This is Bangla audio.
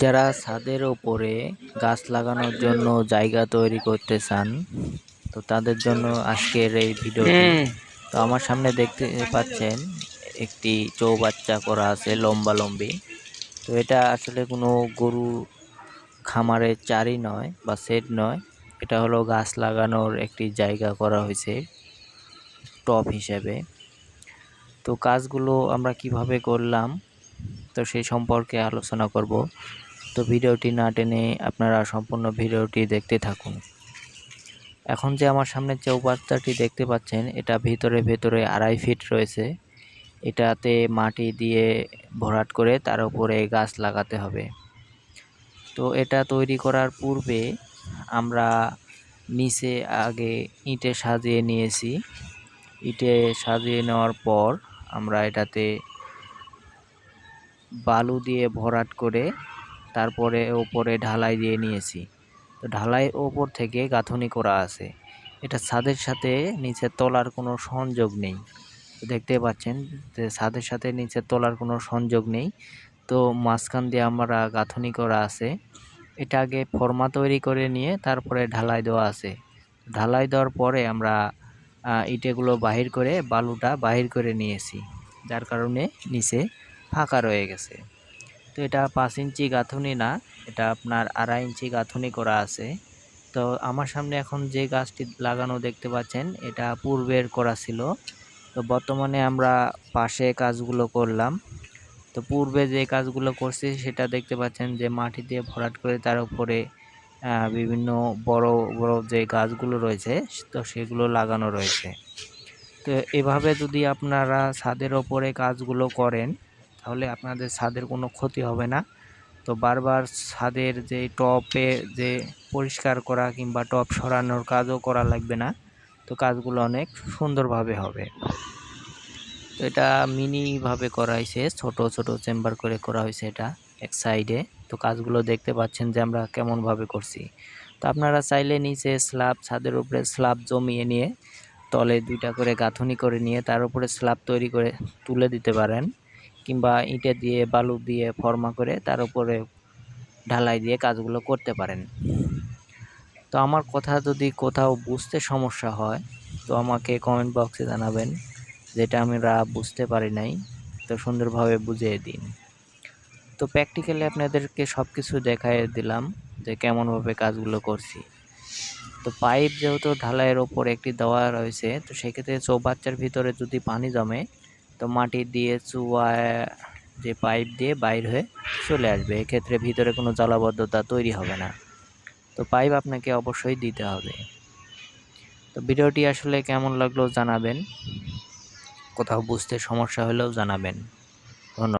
যারা ছাদের ওপরে গাছ লাগানোর জন্য জায়গা তৈরি করতে চান তো তাদের জন্য আজকের এই ভিডিওটি। তো আমার সামনে দেখতে পাচ্ছেন একটি চৌবাচ্চা করা আছে লম্বা লম্বি। তো এটা আসলে কোনো গরু খামারের চারি নয় বা সেট নয় এটা হলো গাছ লাগানোর একটি জায়গা করা হয়েছে টপ হিসেবে। তো কাজগুলো আমরা কীভাবে করলাম তো সেই সম্পর্কে আলোচনা করব। তো ভিডিওটি না টেনে আপনারা সম্পূর্ণ ভিডিওটি দেখতে থাকুন। এখন যে আমার সামনে চৌবাচ্চাটি দেখতে পাচ্ছেন, এটা ভিতরে ভেতরে আড়াই ফিট রয়েছে। এটাতে মাটি দিয়ে ভরাট করে তার উপরে গাছ লাগাতে হবে। তো এটা তৈরি করার পূর্বে আমরা নিচে আগে ইটে সাজিয়ে নিয়েছি। ইটে সাজিয়ে নেওয়ার পর আমরা এটাতে বালু দিয়ে ভরাট করে তারপরে ওপরে ঢালাই দিয়ে নিয়েছি। তো ঢালাই ওপর থেকে গাঁথনি করা আছে। এটা ছাদের সাথে নিচে তলার কোনো সংযোগ নেই। দেখতে পাচ্ছেন যে ছাদের সাথে নিচে তলার কোনো সংযোগ নেই। তো মাঝখান দিয়ে আমরা গাঁথনি করা আছে। এটা আগে ফর্মা তৈরি করে নিয়ে তারপরে ঢালাই দেওয়া আছে। ঢালাই দেওয়ার পরে আমরা ইটেগুলো বাহির করে বালুটা বাহির করে নিয়েছি। যার কারণে নিচে ফাঁকা রয়ে গেছে। তো এটা পাঁচ ইঞ্চি গাঁথুনি না, এটা আপনার আড়াই ইঞ্চি গাঁথুনি করা আছে। তো আমার সামনে এখন যে গাছটি লাগানো দেখতে পাচ্ছেন, এটা পূর্বের করা ছিল। তো বর্তমানে আমরা পাশে কাজগুলো করলাম। তো পূর্বে যে কাজগুলো করছি, সেটা দেখতে পাচ্ছেন যে মাটি দিয়ে ভরাট করে তার উপরে বিভিন্ন বড় বড় যে গাছগুলো রয়েছে, তো সেগুলো লাগানো রয়েছে। তো এভাবে যদি আপনারা ছাদের ওপরে কাজগুলো করেন তাহলে আপনাদের ছাদের কোনো ক্ষতি হবে না। তো বারবার ছাদের যে টপে যে পরিষ্কার করা কিংবা টপ সরানোর কাজও করা লাগবে না। তো কাজগুলো অনেক সুন্দরভাবে হবে। তো এটা মিনিভাবে করা হয়েছে, ছোট ছোট চেম্বার করে করা হয়েছে এটা এক সাইডে। তো কাজগুলো দেখতে পাচ্ছেন যে আমরা কেমনভাবে করছি। তো আপনারা চাইলে নিচে স্ল্যাব, ছাদের উপরে স্ল্যাব জমিয়ে নিয়ে তলে দুইটা করে গাঁথনি করে নিয়ে তার উপরে স্ল্যাব তৈরি করে তুলে দিতে পারেন। কিংবা ইটে দিয়ে, বালু দিয়ে, ফর্মা করে তার উপরে ঢালাই দিয়ে কাজগুলো করতে পারেন। তো আমার কথা যদি কোথাও বুঝতে সমস্যা হয়, তো আমাকে কমেন্ট বক্সে জানাবেন, যেটা আমরা বুঝতে পারি নাই, তো সুন্দরভাবে বুঝিয়ে দিন। তো প্র্যাকটিক্যালি আপনাদেরকে সব কিছু দেখাই দিলাম যে কেমনভাবে কাজগুলো করছি। তো পাইপ যেহেতু ঢালাইয়ের ওপর একটি দেওয়া রয়েছে, তো সেক্ষেত্রে চৌবাচ্চার ভিতরে যদি পানি জমে তো মাটি দিয়ে চুয়ায় যে পাইপ দিয়ে বাইর হয়ে চলে আসবে। এক্ষেত্রে ভিতরে কোনো জলাবদ্ধতা তৈরি হবে না। তো পাইপ আপনাকে অবশ্যই দিতে হবে। তো ভিডিওটি আসলে কেমন লাগল জানাবেন। কোথাও বুঝতে সমস্যা হলেও জানাবেন।